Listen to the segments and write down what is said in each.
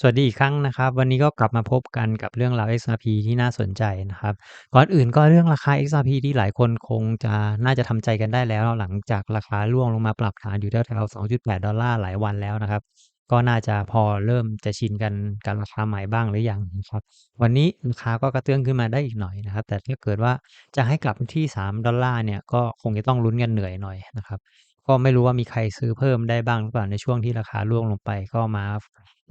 สวัสดีอีกครั้งนะครับ วันนี้ก็กลับมาพบกันกับเรื่องราว XRP ที่น่าสนใจนะครับ ก่อนอื่นก็เรื่องราคา XRP ที่หลายคนคงจะน่าจะทำใจกันได้แล้ว หลังจากราคาร่วงลงมาปรับฐานอยู่แถวๆ2.8 ดอลลาร์หลายวันแล้วนะครับ ก็น่าจะพอเริ่มจะชินกันกับราคาใหม่บ้างหรือยังนะครับ วันนี้ราคาก็กระเตื้องขึ้นมาได้อีกหน่อยนะครับ แต่ถ้าเกิดว่าจะให้กลับที่ 3 ดอลลาร์เนี่ยก็คงจะต้องลุ้นกันเหนื่อยหน่อยนะครับก็ไม่รู้ว่ามีใครซื้อเพิ่มได้บ้างหรือเปล่าในช่วงที่ราคาร่วงลงไปก็มา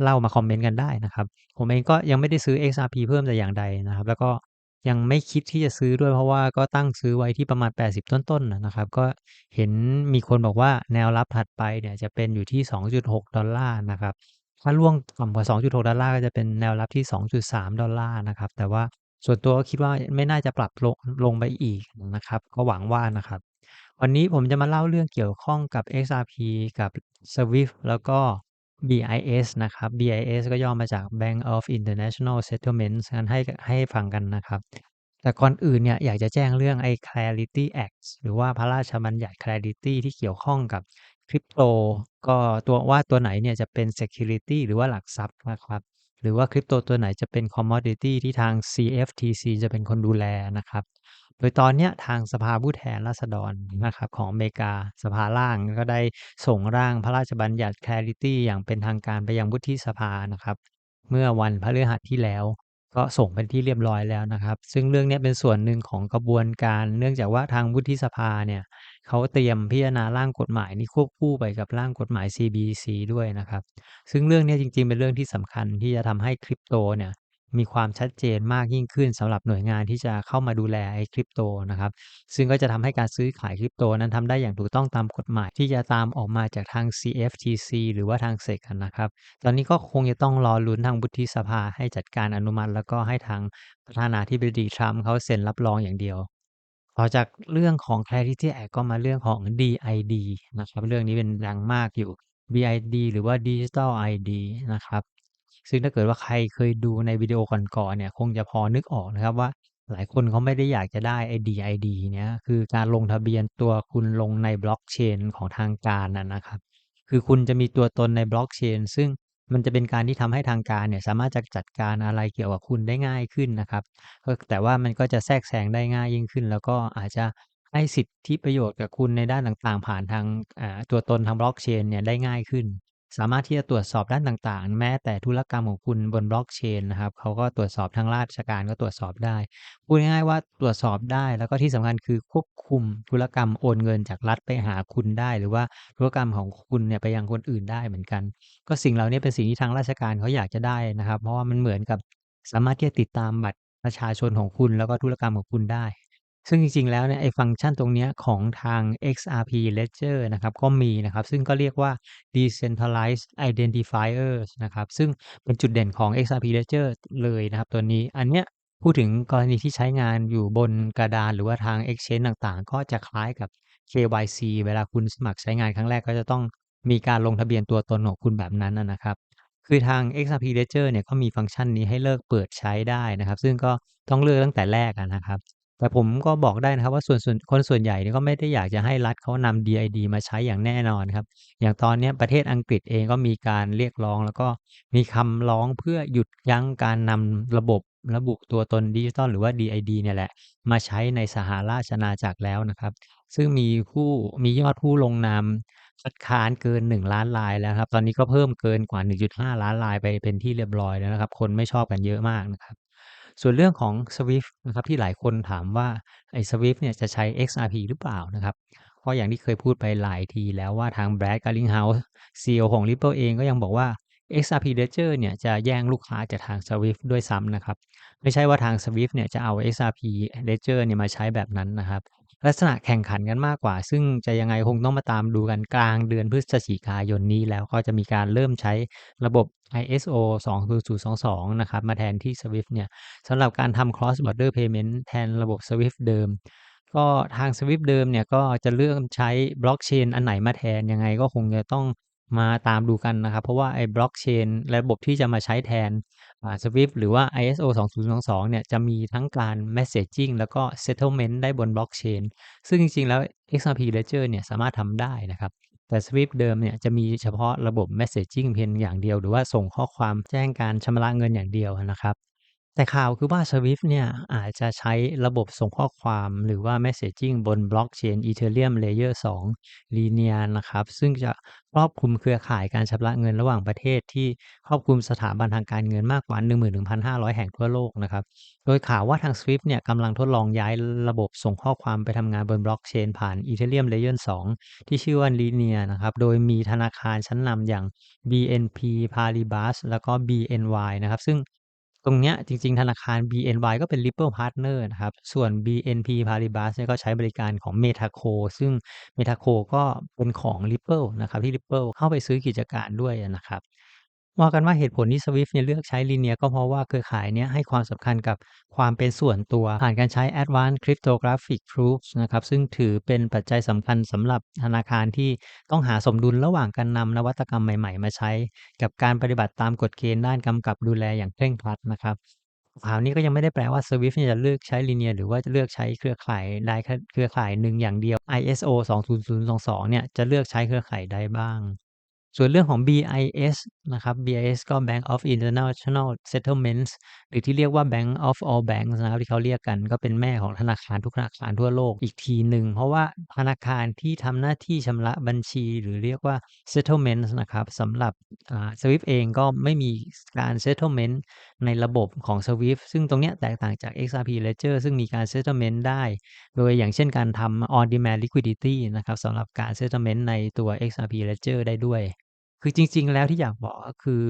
เล่ามาคอมเมนต์กันได้นะครับ ผมเองก็ยังไม่ได้ซื้อ XRP เพิ่มแต่อย่างใดนะครับ แล้วก็ยังไม่คิดที่จะซื้อด้วยเพราะว่าก็ตั้งซื้อไว้ที่ประมาณ 80 ต้นๆนะครับ ก็เห็นมีคนบอกว่าแนวรับถัดไปเนี่ยจะเป็นอยู่ที่ 2.6 ดอลลาร์นะครับ ถ้าล่วงต่ำกว่า 2.6 ดอลลาร์ก็จะเป็นแนวรับที่ 2.3 ดอลลาร์นะครับ แต่ว่าส่วนตัวก็คิดว่าไม่น่าจะปรับลงลงไปอีกนะครับ ก็หวังว่านะครับ วันนี้ผมจะมาเล่าเรื่องเกี่ยวข้องกับ XRP กับ SWIFT แล้วก็ BIS นะครับ BIS ก็ย่อมาจาก Bank of International Settlements งั้นให้ให้ฟังกันนะครับ แต่ก่อนอื่นเนี่ยอยากจะแจ้งเรื่องไอ้ Clarity Act หรือว่าพระราชบัญญัติ Clarity ที่เกี่ยวข้องกับคริปโต ก็ตัวว่าตัวไหนเนี่ยจะเป็น Security หรือว่าหลักทรัพย์นะครับ หรือว่าคริปโตตัวไหนจะเป็น Commodity ที่ทาง CFTC จะเป็นคนดูแลนะครับ โดยตอนนี้ทางสภาผู้แทนราษฎรนะครับของอเมริกาสภาล่างก็ได้ส่งร่างพระราชบัญญัติ Clarity อย่างเป็นทางการไปยังวุฒิสภานะครับ เมื่อวันพฤหัสที่แล้ว ก็ส่งเป็นที่เรียบร้อยแล้วนะครับ ซึ่งเรื่องนี้เป็นส่วนหนึ่งของกระบวนการ เนื่องจากว่าทางวุฒิสภาเนี่ยเขาเตรียมพิจารณาร่างกฎหมายนี้ควบคู่ไปกับร่างกฎหมาย C.B.C. ด้วยนะครับ ซึ่งเรื่องนี้จริงๆ เป็นเรื่องที่สำคัญที่จะทำให้คริปโตเนี่ย มีความชัดเจนมากยิ่งขึ้นสำหรับหน่วยงานที่จะเข้ามาดูแลไอ้คริปโตนะครับ ซึ่งก็จะทำให้การซื้อขายคริปโตนั้นทำได้อย่างถูกต้องตามกฎหมายที่จะตามออกมาจากทาง CFTC หรือว่าทาง SEC นะครับ ตอนนี้ก็คงจะต้องรอลุ้นทางวุฒิสภาให้จัดการอนุมัติ แล้วก็ให้ทางประธานาธิบดีทรัมป์เขาเซ็นรับรองอย่างเดียวต่อจากเรื่องของ Clarity Act ก็มาเรื่องของ DID นะครับ เรื่องนี้เป็นดังมากอยู่ DID หรือว่า Digital ID นะครับ ซึ่งถ้าเกิดว่าใครเคยดูในวิดีโอก่อนๆเนี่ยคงจะพอนึกออกนะครับว่า หลายคนเขาไม่ได้อยากจะได้ไอ้ DID เนี้ยคือการลงทะเบียนตัวคุณลงในบล็อกเชนของทางการนะครับ คือคุณจะมีตัวตนในบล็อกเชนซึ่งมันจะเป็นการที่ทำให้ทางการเนี่ยสามารถจะจัดการอะไรเกี่ยวกับคุณได้ง่ายขึ้นนะครับแต่ว่ามันก็จะแทรกแซงได้ง่ายยิ่งขึ้น แล้วก็อาจจะให้สิทธิประโยชน์กับคุณในด้านต่างๆ ผ่านทางตัวตนทางบล็อกเชนเนี่ยได้ง่ายขึ้น สามารถที่จะตรวจสอบด้านต่างๆ แม้แต่ธุรกรรมของคุณบนบล็อกเชนนะครับเขาก็ตรวจสอบทางราชการก็ตรวจสอบได้ พูดง่ายๆว่าตรวจสอบได้ แล้วก็ที่สำคัญคือควบคุมธุรกรรมโอนเงินจากรัฐไปหาคุณได้ หรือว่าธุรกรรมของคุณเนี่ยไปยังคนอื่นได้เหมือนกัน ก็สิ่งเหล่านี้เป็นสิ่งที่ทางราชการเขาอยากจะได้นะครับ เพราะว่ามันเหมือนกับสามารถที่จะติดตามบัตรประชาชนของคุณแล้วก็ธุรกรรมของคุณได้ ซึ่งจริง ๆ แล้วเนี่ยไอ้ฟังก์ชันตรงนี้ของทาง XRP Ledger นะครับ ก็มีนะครับ ซึ่งก็เรียกว่า Decentralized Identifiers นะครับ ซึ่งเป็นจุดเด่นของ XRP Ledger เลยนะครับตัวนี้ อันเนี้ยพูดถึงกรณีที่ใช้งานอยู่บนกระดานหรือว่าทาง Exchange ต่างๆ ก็จะคล้ายกับ KYC เวลาคุณสมัครใช้งานครั้งแรกก็จะต้องมีการลงทะเบียนตัวตนของคุณแบบนั้นนะครับ คือทาง XRP Ledger เนี่ยก็มีฟังก์ชันนี้ให้เลิกเปิดใช้ได้นะครับ ซึ่งก็ต้องเลือกตั้งแต่แรกนะครับ แต่ผมก็บอกได้นะครับว่าส่วนส่วนคนส่วนใหญ่นี่ก็ไม่ได้อยากจะให้รัฐเขานำ DID มาใช้อย่างแน่นอนครับ อย่างตอนนี้ประเทศอังกฤษเองก็มีการเรียกร้อง แล้วก็มีคำร้องเพื่อหยุดยั้งการนำระบบระบุตัวตนดิจิตอลหรือว่า DID เนี่ยแหละ มาใช้ในสหราชอาณาจักรแล้วนะครับ ซึ่งมีผู้มียอดผู้ลงนามคัดค้านเกิน 1 ล้านรายแล้วครับ ตอนนี้ก็เพิ่มเกินกว่า 1.5 ล้านรายไปเป็นที่เรียบร้อยแล้วนะครับ คนไม่ชอบกันเยอะมากนะครับ ส่วนเรื่องของ SWIFT นะครับที่หลายคนถามว่าไอ้ SWIFT เนี่ยจะใช้ XRP หรือเปล่านะครับเพราะอย่างที่เคยพูดไปหลายทีแล้วว่าทาง Brad Garlinghouse CEO ของ Ripple เองก็ยังบอกว่า XRP Ledger เนี่ยจะแย่งลูกค้าจากทาง SWIFT ด้วยซ้ำนะครับ ไม่ใช่ว่าทาง SWIFT เนี่ยจะเอา XRP Ledger เนี่ยมาใช้แบบนั้นนะครับ ลักษณะแข่งขันกันมากกว่า ซึ่งจะยังไงคงต้องมาตามดูกันกลางเดือนพฤศจิกายนนี้แล้วก็จะมีการเริ่มใช้ระบบ ISO 20022 นะครับ มาแทนที่ SWIFT เนี่ยสำหรับการทำ cross border payment แทนระบบ SWIFT เดิม ก็ทาง SWIFT เดิมเนี่ยก็จะเลือกใช้บล็อกเชนอันไหนมาแทนยังไงก็คงจะต้อง มาตามดูกันนะครับ เพราะว่าไอ้บล็อกเชนระบบที่จะมาใช้แทน Swift หรือว่า ISO 2022 เนี่ย จะมีทั้งการ messaging แล้วก็ settlement ได้บนบล็อกเชนซึ่งจริงๆ แล้ว XRP Ledger เนี่ย สามารถทำได้นะครับ แต่ Swift เดิมเนี่ย จะมีเฉพาะระบบ Messaging เพียงอย่างเดียว หรือว่าส่งข้อความแจ้งการชำระเงินอย่างเดียวนะครับ แต่ข่าวคือว่า Swift เนี่ยอาจจะใช้ระบบส่งข้อความหรือว่า Messaging บน Blockchain Ethereum Layer 2 Linear นะครับ ซึ่งจะครอบคลุมเครือข่ายการชำระเงินระหว่างประเทศที่ครอบคลุมสถาบันทางการเงินมากกว่า 11,500 แห่งทั่วโลกนะครับ โดยข่าวว่าทาง Swift เนี่ยกำลังทดลองย้ายระบบส่งข้อความไปทำงานบน Blockchain ผ่าน Ethereum Layer 2 ที่ชื่อว่า Linear นะครับ โดยมีธนาคารชั้นนำอย่าง BNP Paribas แล้วก็ BNY นะครับ ซึ่ง ตรงเนี้ยจริง ๆ ธนาคาร BNY ก็เป็น Ripple Partner นะครับ ส่วน BNP Paribas เนี่ยก็ใช้บริการของ Metaco ซึ่ง Metaco ก็เป็นของ Ripple นะครับที่ Ripple เข้าไปซื้อกิจการด้วยนะครับ ว่ากันว่าเหตุผลที่ Swift เนี่ยเลือกใช้ Linear ก็เพราะว่าเครือข่ายเนี้ยให้ความสำคัญกับความเป็นส่วนตัว ผ่านการใช้ Advanced Cryptographic Proofs นะครับ ซึ่งถือเป็นปัจจัยสำคัญสำหรับธนาคารที่ต้องหาสมดุลระหว่างการนำนวัตกรรมใหม่ ๆ มาใช้ กับการปฏิบัติตามกฎเกณฑ์ด้านกำกับดูแลอย่างเคร่งครัดนะครับข่าวนี้ก็ยังไม่ได้แปลว่า Swift จะเลือกใช้ Linear หรือว่าจะเลือกใช้เครือข่ายใดเครือข่ายหนึ่งอย่างเดียว ISO 20022เนี่ยจะเลือกใช้เครือข่ายใดบ้าง ส่วนเรื่องของ BIS นะครับ BIS ก็ Bank of International Settlements หรือที่เรียกว่า Bank of All Banks นะครับที่เขาเรียกกันก็เป็นแม่ของธนาคารทุกธนาคารทั่วโลกอีกทีหนึ่ง เพราะว่าธนาคารที่ทำหน้าที่ชำระบัญชี หรือเรียกว่า Settlements นะครับสำหรับ Swift เองก็ไม่มีการ Settlement ในระบบของ Swift ซึ่งตรงนี้แตกต่างจาก XRP Ledger ซึ่งมีการ Settlement ได้ โดยอย่างเช่นการทำ On Demand Liquidity นะครับสำหรับการ Settlement ในตัว XRP Ledger ได้ด้วย คือจริง ๆ แล้วที่อยากบอกก็คือ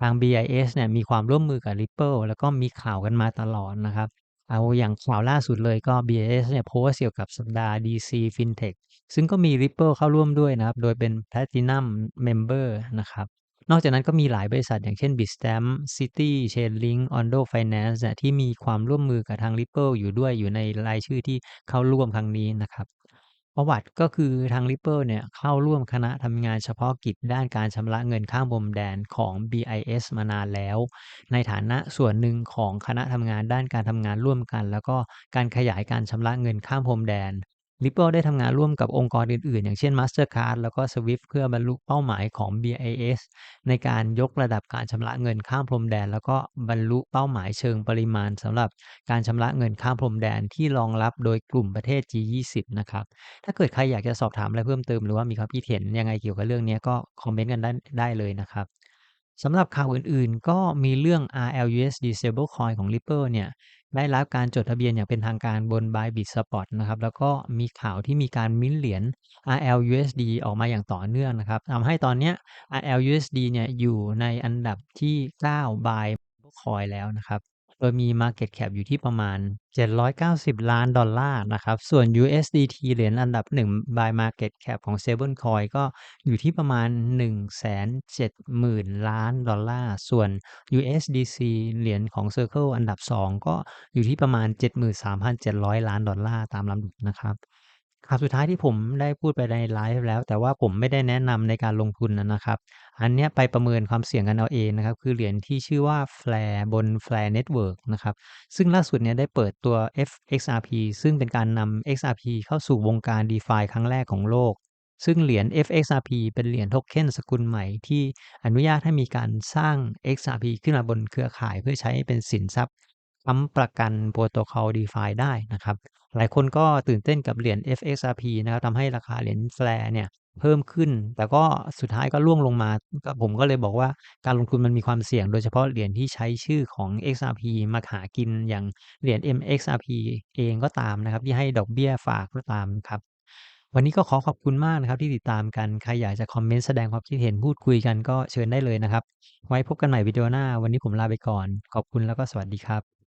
ทาง BIS เนี่ยมีความร่วมมือกับ Ripple แล้วก็มีข่าวกันมาตลอดนะครับ เอาอย่างข่าวล่าสุดเลยก็ BIS เนี่ยโพสเกี่ยวกับสัปดาห์ DC Fintech ซึ่งก็มี Ripple เข้าร่วมด้วยนะครับ โดยเป็น Platinum Member นะครับ นอกจากนั้นก็มีหลายบริษัทอย่างเช่น Bitstamp Citi Chainlink Ondo Finance เนี่ยที่มีความร่วมมือกับทาง Ripple อยู่ด้วยอยู่ในรายชื่อที่เข้าร่วมครั้งนี้นะครับ ประวัติ ก็คือทาง Ripple เนี่ยเข้าร่วมคณะทำงานเฉพาะกิจด้านการชำระเงินข้ามพรมแดนของ BIS มานานแล้ว ในฐานะส่วนหนึ่งของคณะทำงานด้านการทำงานร่วมกัน แล้วก็การขยายการชำระเงินข้ามพรมแดน Ripple ได้ทำงานร่วมกับองค์กรอื่นๆ อย่างเช่น Mastercard แล้วก็ Swift เพื่อบรรลุเป้าหมายของ BIS ในการยกระดับการชำระเงินข้ามพรมแดน แล้วก็บรรลุเป้าหมายเชิงปริมาณสำหรับการชำระเงินข้ามพรมแดนที่รองรับโดยกลุ่มประเทศ G20 นะครับ ถ้าเกิดใครอยากจะสอบถามอะไรเพิ่มเติมหรือว่ามีความคิดเห็นยังไงเกี่ยวกับเรื่องนี้ก็คอมเมนต์กันได้ได้เลยนะครับ สำหรับข่าวอื่นๆ ก็มีเรื่อง RLUSD Stablecoin ของ Ripple เนี่ย ได้รับการจดทะเบียนอย่างเป็นทางการบน Bybit Spot นะครับ แล้วก็มีข่าวที่มีการมิ้นเหรียญ RLUSD ออกมาอย่างต่อเนื่องนะครับทำให้ตอนนี้ RLUSD เนี่ยอยู่ในอันดับที่ 9 By Coin แล้วนะครับ ดยมี Market Cap อยู่ที่ประมาณ 790 ล้านดอลลาร์นะครับ ส่วน USDT เหรียญอันดับ 1 by Market Cap ของ Stablecoin ก็อยู่ที่ประมาณ 170,000 ล้านดอลลาร์ ส่วน USDC เหรียญของ Circle อันดับ 2 ก็อยู่ที่ประมาณ 73,700 ล้านดอลลาร์ตามลำดับนะครับ ข่าวสุดท้ายที่ผมได้พูดไปในไลฟ์แล้ว แต่ว่าผมไม่ได้แนะนำในการลงทุนนะนะครับ อันเนี้ยไปประเมินความเสี่ยงกันเอาเองนะครับ คือเหรียญที่ชื่อว่า Flare บน Flare Network นะครับ ซึ่งล่าสุดเนี่ยได้เปิดตัว FXRP ซึ่งเป็นการนำ XRP เข้าสู่วงการ DeFi ครั้งแรกของโลก ซึ่งเหรียญ FXRP เป็นเหรียญโทเค็นสกุลใหม่ที่อนุญาตให้มีการสร้าง XRP ขึ้นมาบนเครือข่ายเพื่อใช้เป็นสินทรัพย์ ค้ำประกันโปรโตคอล DeFi ได้นะครับ หลายคนก็ตื่นเต้นกับเหรียญ FXRP นะครับทำให้ราคาเหรียญ Flare เนี่ยเพิ่มขึ้น แต่ก็สุดท้ายก็ร่วงลงมาก็ผมก็เลยบอกว่าการลงทุนมันมีความเสี่ยง โดยเฉพาะเหรียญที่ใช้ชื่อของ XRP มาหากินอย่างเหรียญ MXRP เองก็ตามนะครับ ที่ให้ดอกเบี้ยฝากก็ตามครับ วันนี้ก็ขอขอบคุณมากนะครับที่ติดตามกัน ใครอยากจะคอมเมนต์แสดงความคิดเห็นพูดคุยกันก็เชิญได้เลยนะครับ ไว้พบกันใหม่วิดีโอหน้า วันนี้ผมลาไปก่อน ขอบคุณแล้วก็สวัสดีครับ